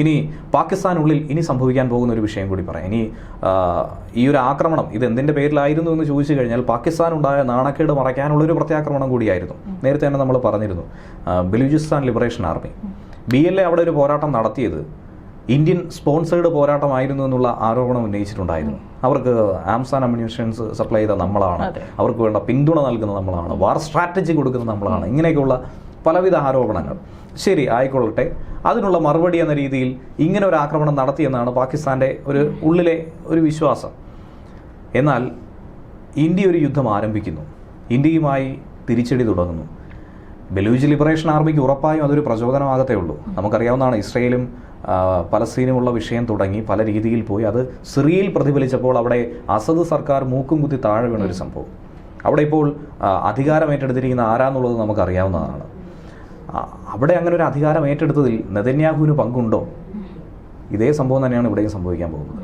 ഇനി പാകിസ്ഥാനുള്ളിൽ ഇനി സംഭവിക്കാൻ പോകുന്ന ഒരു വിഷയം കൂടി പറയാം. ഇനി ഈ ഒരു ആക്രമണം ഇത് എന്തിന്റെ പേരിലായിരുന്നു എന്ന് ചോദിച്ചു കഴിഞ്ഞാൽ പാകിസ്ഥാൻ ഉണ്ടായ നാണക്കേട് മറയ്ക്കാനുള്ള ഒരു പ്രത്യാക്രമണം കൂടിയായിരുന്നു. നേരത്തെ തന്നെ നമ്മൾ പറഞ്ഞിരുന്നു. Balochistan liberation army B L A അവിടെ ഒരു പോരാട്ടം നടത്തിയത് ഇന്ത്യൻ സ്പോൺസേഡ് പോരാട്ടമായിരുന്നു എന്നുള്ള ആരോപണം ഉന്നയിച്ചിട്ടുണ്ടായിരുന്നു. അവർക്ക് ആംസാൻ അമ്യൂണിഷൻസ് സപ്ലൈ ചെയ്ത നമ്മളാണ്. അവർക്ക് വേണ്ട പിന്തുണ നൽകുന്ന നമ്മളാണ്. വാർ സ്ട്രാറ്റജി കൊടുക്കുന്ന നമ്മളാണ്. ഇങ്ങനെയൊക്കെയുള്ള പലവിധ ആരോപണങ്ങൾ. ശരി ആയിക്കൊള്ളട്ടെ. അതിനുള്ള മറുപടി എന്ന രീതിയിൽ ഇങ്ങനെ ഒരു ആക്രമണം നടത്തിയെന്നാണ് പാകിസ്ഥാന്റെ ഒരു ഉള്ളിലെ ഒരു വിശ്വാസം. എന്നാൽ ഇന്ത്യ ഒരു യുദ്ധം ആരംഭിക്കുന്നു. ഇന്ത്യയുമായി തിരിച്ചടി തുടങ്ങുന്നു. ബലൂജ് ലിബറേഷൻ ആർമിക്ക് ഉറപ്പായും അതൊരു പ്രചോദനമാകത്തേ ഉള്ളൂ. നമുക്കറിയാവുന്നതാണ് ഇസ്രയേലും പലസ്തീനുമുള്ള വിഷയം തുടങ്ങി പല രീതിയിൽ പോയി. അത് സിറിയയിൽ പ്രതിഫലിച്ചപ്പോൾ അവിടെ അസദ് സർക്കാർ മൂക്കും കുത്തി താഴെ വീണൊരു സംഭവം. അവിടെ ഇപ്പോൾ അധികാരമേറ്റെടുത്തിരിക്കുന്ന ആരാന്നുള്ളത് നമുക്കറിയാവുന്നതാണ്. അവിടെ അങ്ങനെ ഒരു അധികാരം ഏറ്റെടുത്തതിൽ നെതന്യാഹുവിന് പങ്കുണ്ടോ? ഇതേ സംഭവം തന്നെയാണ് ഇവിടെയും സംഭവിക്കാൻ പോകുന്നത്.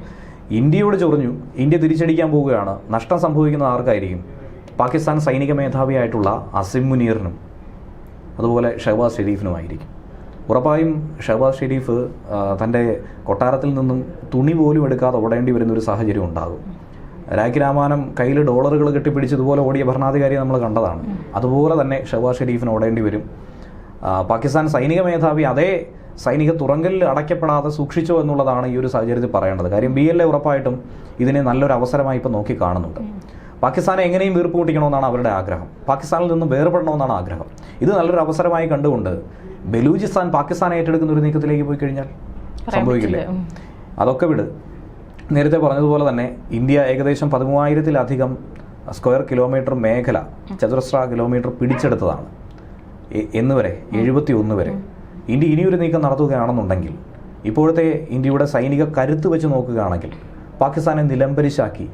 ഇന്ത്യയോട് ചൊറിഞ്ഞു ഇന്ത്യ തിരിച്ചടിക്കാൻ പോവുകയാണ്. നഷ്ടം സംഭവിക്കുന്നത് ആർക്കായിരിക്കും? പാകിസ്ഥാൻ സൈനിക മേധാവിയായിട്ടുള്ള അസിം മുനീറിനും അതുപോലെ ഷഹബാസ് ഷെരീഫിനുമായിരിക്കും. ഉറപ്പായും ഷഹബാസ് ഷെരീഫ് തന്റെ കൊട്ടാരത്തിൽ നിന്നും തുണി പോലും എടുക്കാതെ ഓടേണ്ടി വരുന്ന ഒരു സാഹചര്യം ഉണ്ടാകും. രാഖി രാമാനം കയ്യിൽ ഡോളറുകൾ കെട്ടിപ്പിടിച്ച് ഇതുപോലെ ഓടിയ ഭരണാധികാരിയെ നമ്മൾ കണ്ടതാണ്. അതുപോലെ തന്നെ ഷഹബാസ് ഷെരീഫിന് ഓടേണ്ടി വരും. പാകിസ്ഥാൻ സൈനിക മേധാവി അതേ സൈനിക തുറങ്കലിൽ അടയ്ക്കപ്പെടാതെ സൂക്ഷിച്ചോ എന്നുള്ളതാണ് ഈ ഒരു സാഹചര്യത്തിൽ പറയേണ്ടത്. കാര്യം ബി എൽ എ ഉറപ്പായിട്ടും ഇതിനെ നല്ലൊരു അവസരമായി ഇപ്പോൾ നോക്കി കാണുന്നുണ്ട്. പാകിസ്ഥാനെ എങ്ങനെയും വീർപ്പ് കൂട്ടിക്കണമെന്നാണ് അവരുടെ ആഗ്രഹം. പാകിസ്ഥാനിൽ നിന്ന് വേർപെടണമെന്നാണ് ആഗ്രഹം. ഇത് നല്ലൊരു അവസരമായി കണ്ടുകൊണ്ട് ബലൂചിസ്ഥാൻ പാകിസ്ഥാനെ ഏറ്റെടുക്കുന്ന ഒരു നീക്കത്തിലേക്ക് പോയി കഴിഞ്ഞാൽ സംഭവിക്കില്ലേ? അതൊക്കെ വിട്. നേരത്തെ പറഞ്ഞതുപോലെ തന്നെ ഇന്ത്യ ഏകദേശം പതിമൂവായിരത്തിലധികം സ്ക്വയർ കിലോമീറ്റർ മേഖല ചതുരശ്ര കിലോമീറ്റർ പിടിച്ചെടുത്തതാണ്. എന്ന് വരെ എഴുപത്തി ഒന്ന് വരെ. ഇന്ത്യ ഇനിയൊരു നീക്കം നടത്തുകയാണെന്നുണ്ടെങ്കിൽ ഇപ്പോഴത്തെ ഇന്ത്യയുടെ സൈനിക കരുത്ത് വെച്ച് നോക്കുകയാണെങ്കിൽ പാകിസ്ഥാനെ നിലംപരിശാക്കി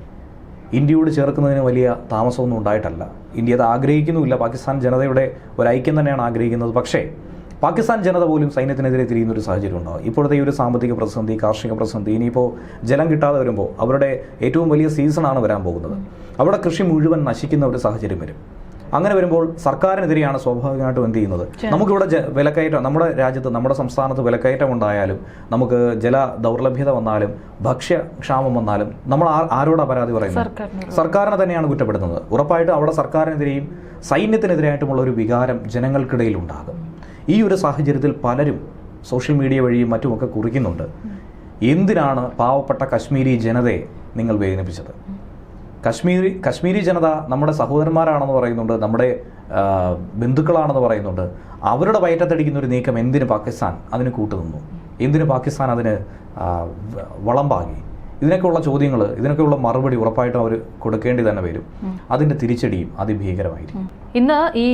ഇന്ത്യയോട് ചേർക്കുന്നതിന് വലിയ താമസമൊന്നും ഉണ്ടായിട്ടല്ല. ഇന്ത്യ അത് ആഗ്രഹിക്കുന്നുമില്ല. പാകിസ്ഥാൻ ജനതയുടെ ഒരു ഐക്യം തന്നെയാണ് ആഗ്രഹിക്കുന്നത്. പക്ഷേ പാകിസ്ഥാൻ ജനത പോലും സൈന്യത്തിനെതിരെ തിരിയുന്ന ഒരു സാഹചര്യം ഉണ്ടാവും ഇപ്പോഴത്തെ ഈ ഒരു സാമ്പത്തിക പ്രതിസന്ധി കാർഷിക പ്രതിസന്ധി ഇനിയിപ്പോൾ ജലം കിട്ടാതെ വരുമ്പോൾ അവരുടെ ഏറ്റവും വലിയ സീസണാണ് വരാൻ പോകുന്നത്. അവിടെ കൃഷി മുഴുവൻ നശിക്കുന്ന ഒരു സാഹചര്യം വരും. അങ്ങനെ വരുമ്പോൾ സർക്കാരിനെതിരെയാണ് സ്വാഭാവികമായിട്ടും എന്ത് ചെയ്യുന്നത്? നമുക്കിവിടെ വിലക്കയറ്റം നമ്മുടെ രാജ്യത്ത് നമ്മുടെ സംസ്ഥാനത്ത് വിലക്കയറ്റം ഉണ്ടായാലും നമുക്ക് ജല ദൗർലഭ്യത വന്നാലും ഭക്ഷ്യക്ഷാമം വന്നാലും നമ്മൾ ആ- ആരോടാ പരാതി പറയുന്നത്? സർക്കാരിനെ തന്നെയാണ് കുറ്റപ്പെടുത്തുന്നത്. ഉറപ്പായിട്ടും അവിടെ സർക്കാരിനെതിരെയും സൈന്യത്തിനെതിരായിട്ടുമുള്ള ഒരു വികാരം ജനങ്ങൾക്കിടയിൽ ഉണ്ടാകും ഈ ഒരു സാഹചര്യത്തിൽ പലരും സോഷ്യൽ മീഡിയ വഴിയും മറ്റുമൊക്കെ കുറിക്കുന്നുണ്ട്. എന്തിനാണ് പാവപ്പെട്ട കശ്മീരി ജനതയെ നിങ്ങൾ വേദനിപ്പിച്ചത്? കശ്മീരി കശ്മീരി ജനത നമ്മുടെ സഹോദരന്മാരാണെന്ന് പറയുന്നുണ്ട് നമ്മുടെ ബന്ധുക്കളാണെന്ന് പറയുന്നുണ്ട്. അവരുടെ വയറ്റത്തടിക്കുന്ന ഒരു നീക്കം എന്തിന് പാകിസ്ഥാൻ അതിന് കൂട്ടുനിന്നു? എന്തിന് പാകിസ്ഥാൻ അതിന് വളം ഇതിനൊക്കെയുള്ള ചോദ്യങ്ങൾ ഇതിനൊക്കെയുള്ള മറുപടി ഉറപ്പായിട്ടും അവർ കൊടുക്കേണ്ടി തന്നെ വരും. അതിന്റെ തിരിച്ചടിയും അതിഭീകരമായിരിക്കും. ഇന്ന് ഈ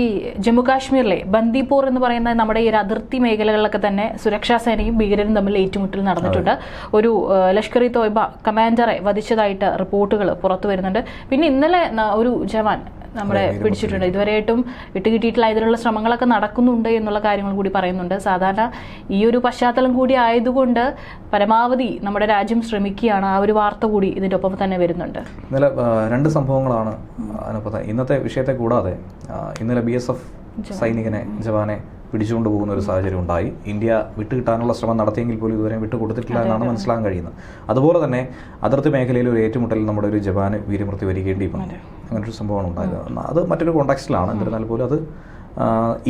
ജമ്മു കാശ്മീരിലെ ബന്ദിപ്പൂർ എന്ന് പറയുന്ന നമ്മുടെ ഈ ഒരു അതിർത്തി മേഖലകളിലൊക്കെ തന്നെ സുരക്ഷാ സേനയും ഭീകരരും തമ്മിൽ ഏറ്റുമുട്ടൽ നടന്നിട്ടുണ്ട്. ഒരു ലഷ്കർ ഇ തോയ്ബ കമാൻഡറെ വധിച്ചതായിട്ട് റിപ്പോർട്ടുകൾ പുറത്തു വരുന്നുണ്ട്. പിന്നെ ഇന്നലെ ഒരു ജവാൻ നമ്മളെ പിടിച്ചിട്ടുണ്ട്. ഇതുവരെയായിട്ടും വിട്ടുകിട്ടിയിട്ടുള്ള ഇതിനുള്ള ശ്രമങ്ങളൊക്കെ നടക്കുന്നുണ്ട് എന്നുള്ള കാര്യങ്ങൾ കൂടി പറയുന്നുണ്ട്. സാധാരണ ഈ ഒരു പശ്ചാത്തലം കൂടി ആയതുകൊണ്ട് പരമാവധി നമ്മുടെ രാജ്യം ശ്രമിക്കുകയാണ്. ആ ഒരു വാർത്ത കൂടി ഇതിന്റെ ഒപ്പം തന്നെ വരുന്നുണ്ട്. ഇന്നലെ രണ്ട് സംഭവങ്ങളാണ് ഇന്നത്തെ വിഷയത്തെ കൂടാതെ ഇന്നലെ ബി എസ് എഫ് സൈനികനെ ജവാനെ പിടിച്ചുകൊണ്ട് പോകുന്ന ഒരു സാഹചര്യം ഉണ്ടായി. ഇന്ത്യ വിട്ടുകിട്ടാനുള്ള ശ്രമം നടത്തിയെങ്കിൽ പോലും ഇതുവരെ വിട്ടുകൊടുത്തിട്ടില്ല എന്നാണ് മനസ്സിലാക്കാൻ കഴിയുന്നത്. അതുപോലെ തന്നെ അതിർത്തി മേഖലയിൽ ഒരു ഏറ്റുമുട്ടലിൽ നമ്മുടെ ഒരു ജവാന് വീരമൃത്യു വരികേണ്ടി വന്നു അങ്ങനെ ഒരു സംഭവമാണ് ഉണ്ടായത്. അത് മറ്റൊരു കോണ്ടാക്സ്റ്റിലാണ്. എന്നിരുന്നാൽ പോലും അത്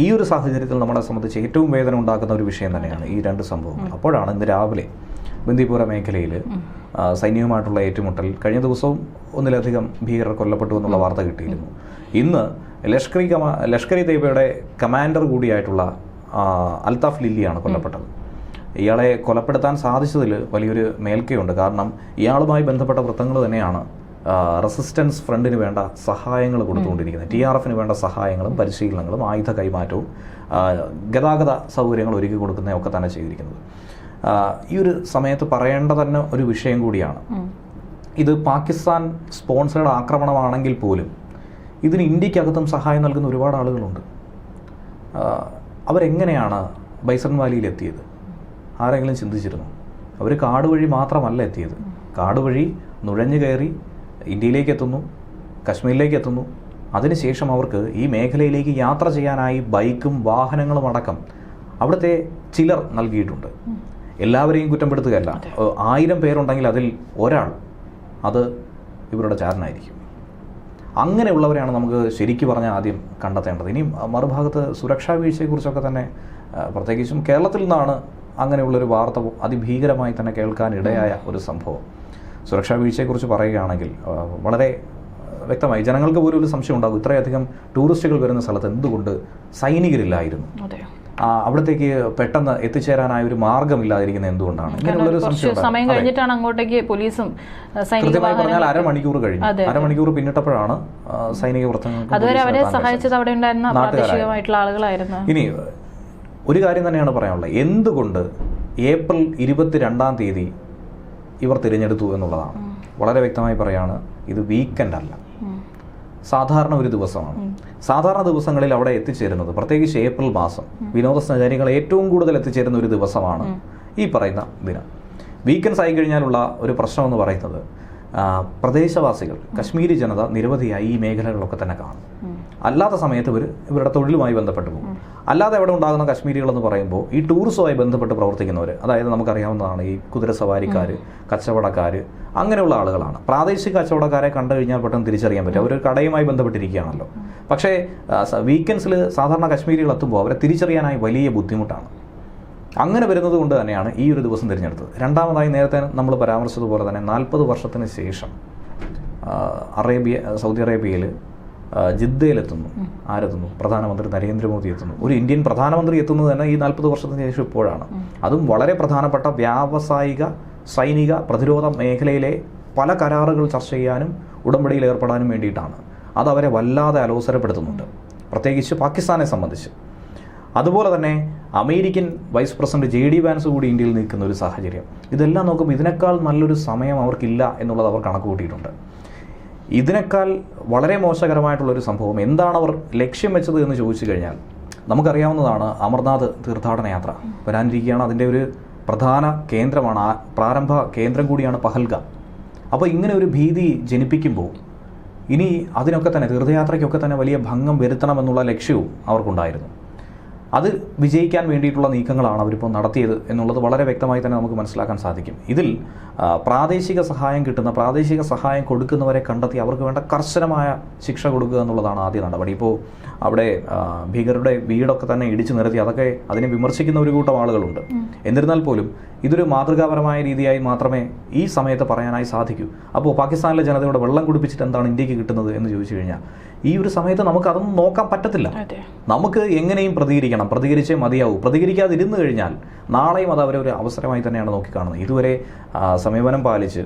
ഈ ഒരു സാഹചര്യത്തിൽ നമ്മളെ സംബന്ധിച്ച് ഏറ്റവും വേദന ഉണ്ടാക്കുന്ന ഒരു വിഷയം തന്നെയാണ് ഈ രണ്ട് സംഭവങ്ങൾ. അപ്പോഴാണ് ഇന്ന് രാവിലെ ബന്ദിപ്പൂര മേഖലയിൽ സൈന്യവുമായിട്ടുള്ള ഏറ്റുമുട്ടൽ കഴിഞ്ഞ ദിവസവും ഒന്നിലധികം ഭീകരർ കൊല്ലപ്പെട്ടു എന്നുള്ള വാർത്ത കിട്ടിയിരുന്നു. ഇന്ന് ലഷ്കർ കമാ ലഷ്കർ ഇ തൈബയുടെ കമാൻഡർ കൂടിയായിട്ടുള്ള അൽതാഫ് ലില്ലിയാണ് കൊല്ലപ്പെട്ടത്. ഇയാളെ കൊലപ്പെടുത്താൻ സാധിച്ചതിൽ വലിയൊരു മേൽക്കയുണ്ട്. കാരണം ഇയാളുമായി ബന്ധപ്പെട്ട വൃത്തങ്ങൾ തന്നെയാണ് റെസിസ്റ്റൻസ് ഫ്രണ്ടിന് വേണ്ട സഹായങ്ങൾ കൊടുത്തുകൊണ്ടിരിക്കുന്നത്. ടി ആർ എഫിന് വേണ്ട സഹായങ്ങളും പരിശീലനങ്ങളും ആയുധ കൈമാറ്റവും ഗതാഗത സൗകര്യങ്ങൾ ഒരുക്കി കൊടുക്കുന്നതൊക്കെ തന്നെ ചെയ്തിരിക്കുന്നത്. ഈ ഒരു സമയത്ത് പറയേണ്ട തന്നെ ഒരു വിഷയം കൂടിയാണ്. ഇത് പാകിസ്ഥാൻ സ്പോൺസേഡ് ആക്രമണമാണെങ്കിൽ പോലും ഇതിന് ഇന്ത്യക്കകത്തും സഹായം നൽകുന്ന ഒരുപാട് ആളുകളുണ്ട്. അവരെങ്ങനെയാണ് ബൈസൺ വാലിയിൽ എത്തിയത് ആരെങ്കിലും ചിന്തിച്ചിരുന്നു? അവർ കാട് വഴി മാത്രമല്ല എത്തിയത്. കാട് വഴി നുഴഞ്ഞു കയറി ഇന്ത്യയിലേക്ക് എത്തുന്നു കശ്മീരിലേക്ക് എത്തുന്നു. അതിനുശേഷം അവർക്ക് ഈ മേഖലയിലേക്ക് യാത്ര ചെയ്യാനായി ബൈക്കും വാഹനങ്ങളും അടക്കം അവിടുത്തെ ചിലർ നൽകിയിട്ടുണ്ട്. എല്ലാവരെയും കുറ്റപ്പെടുത്തുകയല്ല. ആയിരം പേരുണ്ടെങ്കിൽ അതിൽ ഒരാൾ അത് ഇവരുടെ ചാരനായിരിക്കും. അങ്ങനെയുള്ളവരെയാണ് നമുക്ക് ശരിക്കും പറഞ്ഞാൽ ആദ്യം കണ്ടെത്തേണ്ടത്. ഇനി മറുഭാഗത്ത് സുരക്ഷാ വീഴ്ചയെക്കുറിച്ചൊക്കെ തന്നെ പ്രത്യേകിച്ചും കേരളത്തിൽ നിന്നാണ് അങ്ങനെയുള്ളൊരു വാർത്ത അതിഭീകരമായി തന്നെ കേൾക്കാനിടയായ ഒരു സംഭവം. സുരക്ഷാ വീഴ്ചയെക്കുറിച്ച് പറയുകയാണെങ്കിൽ വളരെ വ്യക്തമായി ജനങ്ങൾക്ക് പോലും ഒരു സംശയം ഉണ്ടാകും. ഇത്രയധികം ടൂറിസ്റ്റുകൾ വരുന്ന സ്ഥലത്ത് എന്തുകൊണ്ട് സൈനികരില്ലായിരുന്നു? അവിടത്തേക്ക് പെട്ടെന്ന് എത്തിച്ചേരാനായ ഒരു മാർഗമില്ലാതിരിക്കുന്ന എന്തുകൊണ്ടാണ്? ഇങ്ങനെയുള്ളൊരു സംശയം സമയം കഴിഞ്ഞിട്ടാണ് അങ്ങോട്ടേക്ക് പോലീസും കൃത്യമായി പറഞ്ഞാൽ അരമണിക്കൂർ കഴിഞ്ഞു. അരമണിക്കൂർ പിന്നിട്ടപ്പോഴാണ് സൈനിക വൃത്തങ്ങൾക്ക് അതുവരെ അവരെ സഹായിച്ചത് അവിടെ ഉണ്ടായിരുന്ന. പ്രാദേശികമായിട്ടുള്ള ആളുകളായിരുന്നു. ഇനി ഒരു കാര്യം തന്നെയാണ് പറയാനുള്ളത്. എന്തുകൊണ്ട് ഏപ്രിൽ ഇരുപത്തിരണ്ടാം തീയതി ഇവർ തിരഞ്ഞെടുത്തു എന്നുള്ളതാണ്? വളരെ വ്യക്തമായി പറയാണ് ഇത് വീക്കെൻഡ് അല്ല. സാധാരണ ഒരു ദിവസമാണ്. സാധാരണ ദിവസങ്ങളിൽ അവിടെ എത്തിച്ചേരുന്നത് പ്രത്യേകിച്ച് ഏപ്രിൽ മാസം വിനോദസഞ്ചാരികൾ ഏറ്റവും കൂടുതൽ എത്തിച്ചേരുന്ന ഒരു ദിവസമാണ് ഈ പറയുന്ന ദിനം. വീക്കെൻഡ്സ് ആയി കഴിഞ്ഞാലുള്ള ഒരു പ്രശ്നം എന്ന് പറയുന്നത് പ്രദേശവാസികൾ കശ്മീരി ജനത നിരവധിയായി ഈ മേഖലകളിലൊക്കെ തന്നെ കാണും. അല്ലാത്ത സമയത്ത് ഇവർ ഇവരുടെ തൊഴിലുമായി ബന്ധപ്പെട്ട് പോകും. അല്ലാതെ അവിടെ ഉണ്ടാകുന്ന കശ്മീരികൾ എന്ന് പറയുമ്പോൾ ഈ ടൂറിസവുമായി ബന്ധപ്പെട്ട് പ്രവർത്തിക്കുന്നവർ അതായത് നമുക്കറിയാവുന്നതാണ് ഈ കുതിര കുതിരസവാരിക്കാർ കച്ചവടക്കാർ അങ്ങനെയുള്ള ആളുകളാണ്. പ്രാദേശിക കച്ചവടക്കാരെ കണ്ടു കഴിഞ്ഞാൽ പെട്ടെന്ന് തിരിച്ചറിയാൻ പറ്റും. അവർ കടയുമായി ബന്ധപ്പെട്ടിരിക്കുകയാണല്ലോ. പക്ഷേ വീക്കെൻഡ്സിൽ സാധാരണ കശ്മീരികൾ എത്തുമ്പോൾ അവരെ തിരിച്ചറിയാനായി വലിയ ബുദ്ധിമുട്ടാണ്. അങ്ങനെ വരുന്നത് കൊണ്ട് തന്നെയാണ് ഈ ഒരു ദിവസം തിരഞ്ഞെടുത്തത്. രണ്ടാമതായി നേരത്തെ നമ്മൾ പരാമർശിച്ചതുപോലെ തന്നെ നാൽപ്പത് വർഷത്തിന് ശേഷം അറേബ്യ സൗദി അറേബ്യയിൽ ജിദ്ദയിലെത്തുന്നു. ആരെത്തുന്നു? പ്രധാനമന്ത്രി നരേന്ദ്രമോദി എത്തുന്നു. ഒരു ഇന്ത്യൻ പ്രധാനമന്ത്രി എത്തുന്നത് തന്നെ ഈ നാൽപ്പത് വർഷത്തിന് ശേഷം ഇപ്പോഴാണ്. അതും വളരെ പ്രധാനപ്പെട്ട വ്യാവസായിക സൈനിക പ്രതിരോധ മേഖലയിലെ പല കരാറുകൾ ചർച്ച ചെയ്യാനും ഉടമ്പടിയിൽ ഏർപ്പെടാനും വേണ്ടിയിട്ടാണ്. അത് അവരെ വല്ലാതെ അലോസരപ്പെടുത്തുന്നുണ്ട്. പ്രത്യേകിച്ച് പാകിസ്ഥാനെ സംബന്ധിച്ച്. അതുപോലെ തന്നെ American vice president J D Vance കൂടി ഇന്ത്യയിൽ നിൽക്കുന്ന ഒരു സാഹചര്യം. ഇതെല്ലാം നോക്കുമ്പോൾ ഇതിനേക്കാൾ നല്ലൊരു സമയം അവർക്കില്ല എന്നുള്ളത് അവർ കണക്ക് കൂട്ടിയിട്ടുണ്ട് ഇതിനേക്കാൾ വളരെ മോശകരമായിട്ടുള്ളൊരു സംഭവം എന്താണ് അവർ ലക്ഷ്യം വെച്ചത് എന്ന് ചോദിച്ചു കഴിഞ്ഞാൽ നമുക്കറിയാവുന്നതാണ് അമർനാഥ് തീർത്ഥാടന യാത്ര. വരാനിരിക്കുകയാണ് അതിന്റെ ഒരു പ്രധാന കേന്ദ്രമാണ് ആ പ്രാരംഭ കേന്ദ്രം കൂടിയാണ് പഹൽഗാം. അപ്പോൾ ഇങ്ങനെ ഒരു ഭീതി ജനിപ്പിക്കുമ്പോൾ ഇനി അതിനൊക്കെ തന്നെ തീർത്ഥയാത്രയ്ക്കൊക്കെ തന്നെ വലിയ ഭംഗം വരുത്തണമെന്നുള്ള ലക്ഷ്യവും അവർക്കുണ്ടായിരുന്നു. അത് വിജയിക്കാൻ വേണ്ടിയിട്ടുള്ള നീക്കങ്ങളാണ് അവരിപ്പോൾ നടത്തിയത് എന്നുള്ളത് വളരെ വ്യക്തമായി തന്നെ നമുക്ക് മനസ്സിലാക്കാൻ സാധിക്കും. ഇതിൽ പ്രാദേശിക സഹായം കിട്ടുന്ന പ്രാദേശിക സഹായം കൊടുക്കുന്നവരെ കണ്ടെത്തി അവർക്ക് വേണ്ട കർശനമായ ശിക്ഷ കൊടുക്കുക എന്നുള്ളതാണ് ആദ്യ നടപടി. ഇപ്പോൾ അവിടെ ഭീകരരുടെ വീടൊക്കെ തന്നെ ഇടിച്ചു നിരത്തി അതൊക്കെ അതിനെ വിമർശിക്കുന്ന ഒരു കൂട്ടം ആളുകളുണ്ട്. എന്നിരുന്നാൽ പോലും ഇതൊരു മാതൃകാപരമായ രീതിയായി മാത്രമേ ഈ സമയത്ത് പറയാനായി സാധിക്കൂ. അപ്പോൾ പാകിസ്ഥാനിലെ ജനതയോട് വെള്ളം കുടിപ്പിച്ചിട്ട് എന്താണ് ഇന്ത്യയ്ക്ക് കിട്ടുന്നത് എന്ന് ചോദിച്ചു കഴിഞ്ഞാൽ ഈ ഒരു സമയത്ത് നമുക്ക് അതൊന്നും നോക്കാൻ പറ്റത്തില്ല. നമുക്ക് എങ്ങനെയും പ്രതികരിക്കണം. പ്രതികരിച്ചേ മതിയാവൂ. പ്രതികരിക്കാതിരുന്നു കഴിഞ്ഞാൽ നാളെയും അത് അവരെ ഒരു അവസരമായി തന്നെയാണ് നോക്കിക്കാണുന്നത്. ഇതുവരെ സമീപനം പാലിച്ച്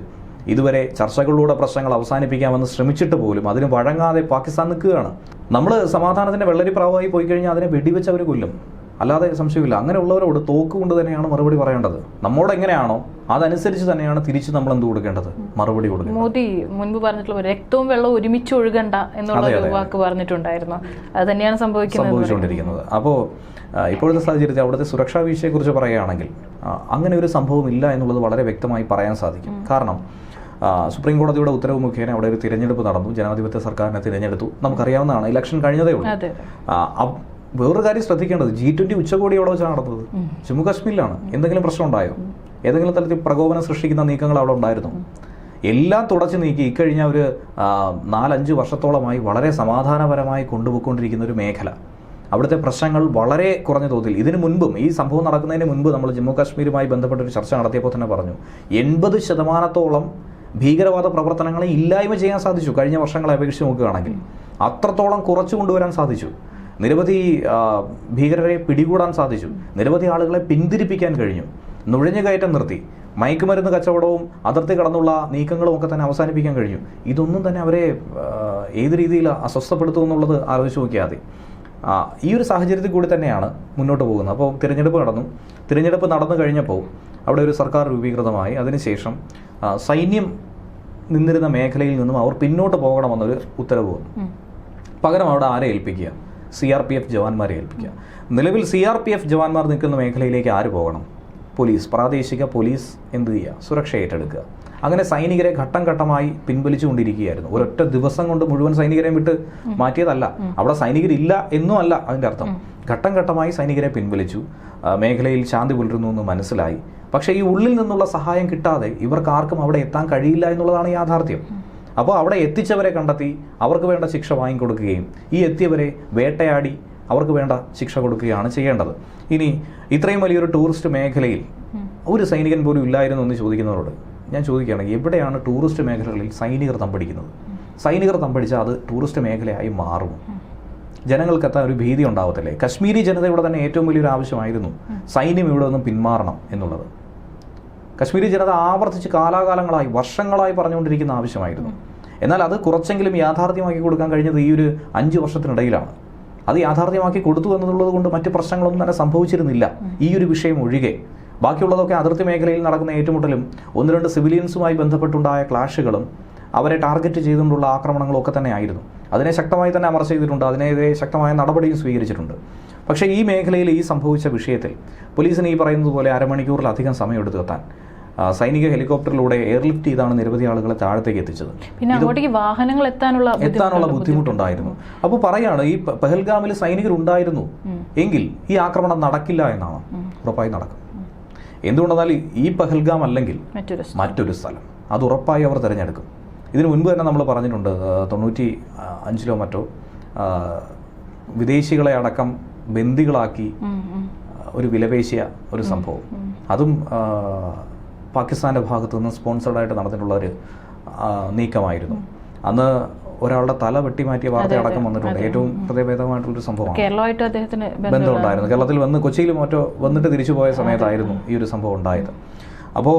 ഇതുവരെ ചർച്ചകളിലൂടെ പ്രശ്നങ്ങൾ അവസാനിപ്പിക്കാമെന്ന് ശ്രമിച്ചിട്ട് പോലും അതിന് വഴങ്ങാതെ പാകിസ്ഥാൻ നിൽക്കുകയാണ്. നമ്മൾ സമാധാനത്തിന്റെ വെള്ളരിപ്രാവായി പോയി കഴിഞ്ഞാൽ അതിനെ വെടിവെച്ച് അവർ കൊല്ലും. അല്ലാതെ സംശയമില്ല. അങ്ങനെയുള്ളവരോട് തോക്ക് കൊണ്ട് തന്നെയാണ് മറുപടി പറയേണ്ടത്. നമ്മോട് എങ്ങനെയാണോ അതനുസരിച്ച് തന്നെയാണ് തിരിച്ച് നമ്മൾ എന്ത് കൊടുക്കേണ്ടത്? മറുപടി കൊടുക്കുന്നത് മോദി മുൻപ് പറഞ്ഞിട്ടുള്ള രക്തവും വെള്ളവും ഒരുമിച്ച് ഒഴുകണ്ട എന്നുള്ള ഒരു വാക്ക് പറഞ്ഞിട്ടുണ്ടായിരുന്നു. അത് തന്നെയാണ് സംഭവിക്കുന്നത് സംഭവിച്ചുകൊണ്ടിരിക്കുന്നത്. അപ്പോൾ ഇപ്പോഴത്തെ സാഹചര്യത്തിൽ അവിടുത്തെ സുരക്ഷാ വീഴ്ചയെക്കുറിച്ച് പറയുകയാണെങ്കിൽ അങ്ങനെ ഒരു സംഭവം ഇല്ല എന്നുള്ളത് വളരെ വ്യക്തമായി പറയാൻ സാധിക്കും. കാരണം സുപ്രീം കോടതിയുടെ ഉത്തരവ് മുഖേന അവിടെ ഒരു തിരഞ്ഞെടുപ്പ് നടന്നു. ജനാധിപത്യ സർക്കാരിനെ തിരഞ്ഞെടുത്തു. നമുക്കറിയാവുന്നതാണ് ഇലക്ഷൻ കഴിഞ്ഞതേ ഉള്ളൂ. വേറൊരു കാര്യം ശ്രദ്ധിക്കേണ്ടത് ജി ട്വന്റി ഉച്ചകോടി എവിടെ വെച്ചാണ് നടന്നത്. ജമ്മു കാശ്മീരിലാണ് എന്തെങ്കിലും പ്രശ്നം ഉണ്ടായോ ഏതെങ്കിലും തരത്തിൽ പ്രകോപനം സൃഷ്ടിക്കുന്ന നീക്കങ്ങൾ അവിടെ ഉണ്ടായിരുന്നു. എല്ലാം തുടച്ചു നീക്കി ഇക്കഴിഞ്ഞ ഒരു നാലഞ്ച് വർഷത്തോളമായി വളരെ സമാധാനപരമായി കൊണ്ടുപോയിക്കൊണ്ടിരിക്കുന്ന ഒരു മേഖല. അവിടുത്തെ പ്രശ്നങ്ങൾ വളരെ കുറഞ്ഞ തോതിൽ. ഇതിനു മുൻപും ഈ സംഭവം നടക്കുന്നതിന് മുൻപ് നമ്മൾ ജമ്മു കാശ്മീരുമായി ബന്ധപ്പെട്ട ഒരു ചർച്ച നടത്തിയപ്പോൾ തന്നെ പറഞ്ഞു. എൺപത് ശതമാനത്തോളം ഭീകരവാദ പ്രവർത്തനങ്ങളെ ഇല്ലായ്മ ചെയ്യാൻ സാധിച്ചു കഴിഞ്ഞ വർഷങ്ങളെ അപേക്ഷിച്ച് നോക്കുകയാണെങ്കിൽ. അത്രത്തോളം കുറച്ചു കൊണ്ടുവരാൻ സാധിച്ചു. നിരവധി ഭീകരരെ പിടികൂടാൻ സാധിച്ചു. നിരവധി ആളുകളെ പിന്തിരിപ്പിക്കാൻ കഴിഞ്ഞു. നുഴഞ്ഞുകയറ്റം നിർത്തി. മയക്കുമരുന്ന് കച്ചവടവും അതിർത്തി കടന്നുള്ള നീക്കങ്ങളും ഒക്കെ തന്നെ അവസാനിപ്പിക്കാൻ കഴിഞ്ഞു. ഇതൊന്നും തന്നെ അവരെ ഏത് രീതിയിൽ അസ്വസ്ഥപ്പെടുത്തും എന്നുള്ളത് ആലോചിച്ച് നോക്കിയാൽ മതി. ഈ ഒരു സാഹചര്യത്തിൽ കൂടി തന്നെയാണ് മുന്നോട്ട് പോകുന്നത്. അപ്പോൾ തിരഞ്ഞെടുപ്പ് നടന്നു. തിരഞ്ഞെടുപ്പ് നടന്നു കഴിഞ്ഞപ്പോൾ അവിടെ ഒരു സർക്കാർ രൂപീകൃതമായി. അതിനുശേഷം സൈന്യം നിന്നിരുന്ന മേഖലയിൽ നിന്നും അവർ പിന്നോട്ട് പോകണമെന്നൊരു ഉത്തരവ്. പകരം അവിടെ ആരെ ഏൽപ്പിക്കുക? സി ആർ പി എഫ് ജവാന്മാരെ ഏൽപ്പിക്കുക. നിലവിൽ സി ആർ പി എഫ് ജവാന്മാർ നിൽക്കുന്ന മേഖലയിലേക്ക് ആര് പോകണം? പോലീസ്. പ്രാദേശിക പോലീസ് എന്ത് ചെയ്യുക സുരക്ഷ ഏറ്റെടുക്കുക. അങ്ങനെ സൈനികരെ ഘട്ടം ഘട്ടമായി പിൻവലിച്ചുകൊണ്ടിരിക്കുകയായിരുന്നു. ഒരൊറ്റ ദിവസം കൊണ്ട് മുഴുവൻ സൈനികരെയും വിട്ട് മാറ്റിയതല്ല. അവിടെ സൈനികരില്ല എന്നും അല്ല അതിന്റെ അർത്ഥം. ഘട്ടം ഘട്ടമായി സൈനികരെ പിൻവലിച്ചു. മേഖലയിൽ ശാന്തി പുലരുന്നു എന്ന് മനസ്സിലായി. പക്ഷേ ഈ ഉള്ളിൽ നിന്നുള്ള സഹായം കിട്ടാതെ ഇവർക്ക് ആർക്കും അവിടെ എത്താൻ കഴിയില്ല എന്നുള്ളതാണ് യാഥാർത്ഥ്യം. അപ്പോൾ അവിടെ എത്തിച്ചവരെ കണ്ടെത്തി അവർക്ക് വേണ്ട ശിക്ഷ വാങ്ങിക്കൊടുക്കുകയും ഈ എത്തിയവരെ വേട്ടയാടി അവർക്ക് വേണ്ട ശിക്ഷ കൊടുക്കുകയാണ് ചെയ്യേണ്ടത്. ഇനി ഇത്രയും വലിയൊരു ടൂറിസ്റ്റ് മേഖലയിൽ ഒരു സൈനികൻ പോലും ഇല്ലായിരുന്നു എന്ന് ചോദിക്കുന്നവരോട് ഞാൻ ചോദിക്കുകയാണ് എവിടെയാണ് ടൂറിസ്റ്റ് മേഖലകളിൽ സൈനികർ തമ്പടിക്കുന്നത്? സൈനികർ തമ്പടിച്ചാൽ അത് ടൂറിസ്റ്റ് മേഖലയായി മാറും. ജനങ്ങൾക്ക് എത്താൻ ഒരു ഭീതി ഉണ്ടാവത്തില്ലേ? കശ്മീരി ജനതയുടെ തന്നെ ഏറ്റവും വലിയൊരു ആവശ്യമായിരുന്നു. സൈന്യം ഇവിടെ നിന്നും പിന്മാറണം എന്നുള്ളത്. കശ്മീരി ജനത ആവർത്തിച്ച് കാലാകാലങ്ങളായി വർഷങ്ങളായി പറഞ്ഞുകൊണ്ടിരിക്കുന്ന ആവശ്യമായിരുന്നു. എന്നാൽ അത് കുറച്ചെങ്കിലും യാഥാർത്ഥ്യമാക്കി കൊടുക്കാൻ കഴിഞ്ഞത് ഈ ഒരു അഞ്ച് വർഷത്തിനിടയിലാണ്. അത് യാഥാർത്ഥ്യമാക്കി കൊടുത്തു എന്നുള്ളത് കൊണ്ട് മറ്റ് പ്രശ്നങ്ങളൊന്നും തന്നെ സംഭവിച്ചിരുന്നില്ല. ഈ ഒരു വിഷയം ഒഴികെ. ബാക്കിയുള്ളതൊക്കെ അതിർത്തി മേഖലയിൽ നടക്കുന്ന ഏറ്റുമുട്ടലും ഒന്ന് രണ്ട് സിവിലിയൻസുമായി ബന്ധപ്പെട്ടുണ്ടായ ക്ലാഷുകളും അവരെ ടാർഗറ്റ് ചെയ്തുകൊണ്ടുള്ള ആക്രമണങ്ങളും ഒക്കെ തന്നെ ആയിരുന്നു. അതിനെ ശക്തമായി തന്നെ അമർച്ച ചെയ്തിട്ടുണ്ട്. അതിനെതിരെ ശക്തമായ നടപടിയും സ്വീകരിച്ചിട്ടുണ്ട്. പക്ഷേ ഈ മേഖലയിൽ ഈ സംഭവിച്ച വിഷയത്തിൽ പോലീസിന് ഈ പറയുന്നത് പോലെ അരമണിക്കൂറിലധികം സമയമെടുത്ത് എത്താൻ. ആ, സൈനിക ഹെലികോപ്റ്ററിലൂടെ എയർലിഫ്റ്റ് ചെയ്താണ് നിരവധി ആളുകളെ താഴത്തേക്ക് എത്തിച്ചത്. പിന്നെ അങ്ങോട്ടേക്ക് വാഹനങ്ങൾ എത്താനുള്ള എത്താനുള്ള ബുദ്ധിമുട്ടുണ്ടായിരുന്നു. അപ്പോൾ പറയാണ് ഈ പെഹൽഗാമിൽ സൈനികർ ഉണ്ടായിരുന്നു എങ്കിൽ ഈ ആക്രമണം നടക്കില്ല എന്നാണ് ഉറപ്പായി നടക്കും. എന്തുകൊണ്ടെന്നാൽ ഈ പഹൽഗാം അല്ലെങ്കിൽ മറ്റൊരു സ്ഥലം. അത് ഉറപ്പായി അവർ തിരഞ്ഞെടുക്കും. ഇതിനു മുൻപ് തന്നെ നമ്മൾ പറഞ്ഞിട്ടുണ്ട് തൊണ്ണൂറ്റി അഞ്ചിലോ മറ്റോ വിദേശികളെ അടക്കം ബന്ദികളാക്കി ഒരു വിലപേശിയ ഒരു സംഭവം. അതും ആ, പാകിസ്ഥാന്റെ ഭാഗത്തു നിന്ന് സ്പോൺസർഡായിട്ട് നടന്നിട്ടുള്ള ഒരു നീക്കമായിരുന്നു. അന്ന് ഒരാളുടെ തല വെട്ടിമാറ്റിയ വാർത്ത അടക്കം വന്നിട്ടുണ്ട്. ഏറ്റവും ഹൃദയഭേദമായിട്ടുള്ളൊരു സംഭവമാണ്. കേരളമായിട്ട് അദ്ദേഹത്തിന് ബന്ധമുണ്ടായിരുന്നു. കേരളത്തിൽ വന്ന് കൊച്ചിയിൽ മറ്റോ വന്നിട്ട് തിരിച്ചു പോയ സമയത്തായിരുന്നു ഈ ഒരു സംഭവം ഉണ്ടായത്. അപ്പോൾ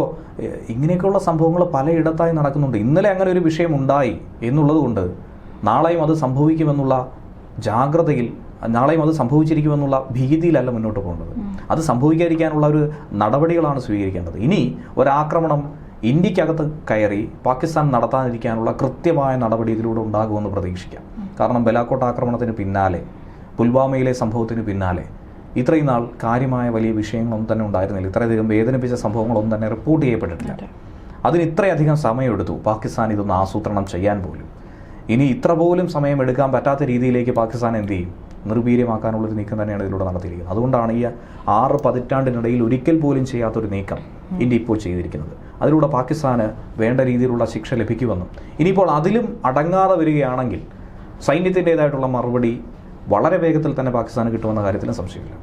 ഇങ്ങനെയൊക്കെയുള്ള സംഭവങ്ങൾ പലയിടത്തായി നടക്കുന്നുണ്ട്. ഇന്നലെ അങ്ങനെ ഒരു വിഷയം ഉണ്ടായി എന്നുള്ളത് കൊണ്ട് നാളെയും അത് സംഭവിക്കുമെന്നുള്ള ജാഗ്രതയിൽ നാളെയും അത് സംഭവിച്ചിരിക്കുമെന്നുള്ള ഭീതിയിലല്ല മുന്നോട്ട് പോകേണ്ടത്. അത് സംഭവിക്കാതിരിക്കാനുള്ള ഒരു നടപടികളാണ് സ്വീകരിക്കേണ്ടത്. ഇനി ഒരാക്രമണം ഇന്ത്യക്കകത്ത് കയറി പാകിസ്ഥാൻ നടത്താതിരിക്കാനുള്ള കൃത്യമായ നടപടി ഇതിലൂടെ ഉണ്ടാകുമെന്ന് പ്രതീക്ഷിക്കാം. കാരണം ബലാക്കോട്ട് ആക്രമണത്തിന് പിന്നാലെ പുൽവാമയിലെ സംഭവത്തിന് പിന്നാലെ ഇത്രയും നാൾ കാര്യമായ വലിയ വിഷയങ്ങളൊന്നും തന്നെ ഉണ്ടായിരുന്നില്ല. ഇത്രയധികം വേദനിപ്പിച്ച സംഭവങ്ങളൊന്നും തന്നെ റിപ്പോർട്ട് ചെയ്യപ്പെട്ടിട്ടില്ല. അതിന് ഇത്രയധികം സമയമെടുത്തു പാകിസ്ഥാൻ ഇതൊന്ന് ആസൂത്രണം ചെയ്യാൻ പോലും. ഇനി ഇത്ര പോലും സമയം എടുക്കാൻ പറ്റാത്ത രീതിയിലേക്ക് പാകിസ്ഥാൻ എന്ത് ചെയ്യും? നിർവീര്യമാക്കാനുള്ളൊരു നീക്കം തന്നെയാണ് ഇതിലൂടെ നടത്തിയിരിക്കുന്നത്. അതുകൊണ്ടാണ് ഈ ആറ് പതിറ്റാണ്ടിനിടയിൽ ഒരിക്കൽ പോലും ചെയ്യാത്തൊരു നീക്കം ഇന്ത്യ ഇപ്പോൾ ചെയ്തിരിക്കുന്നത്. അതിലൂടെ പാകിസ്ഥാന് വേണ്ട രീതിയിലുള്ള ശിക്ഷ ലഭിക്കുമെന്നും ഇനിയിപ്പോൾ അതിലും അടങ്ങാതെ വരികയാണെങ്കിൽ സൈന്യത്തിന്റെതായിട്ടുള്ള മറുപടി വളരെ വേഗത്തിൽ തന്നെ പാകിസ്ഥാന് കിട്ടുമെന്ന കാര്യത്തിലും സംശയമില്ല.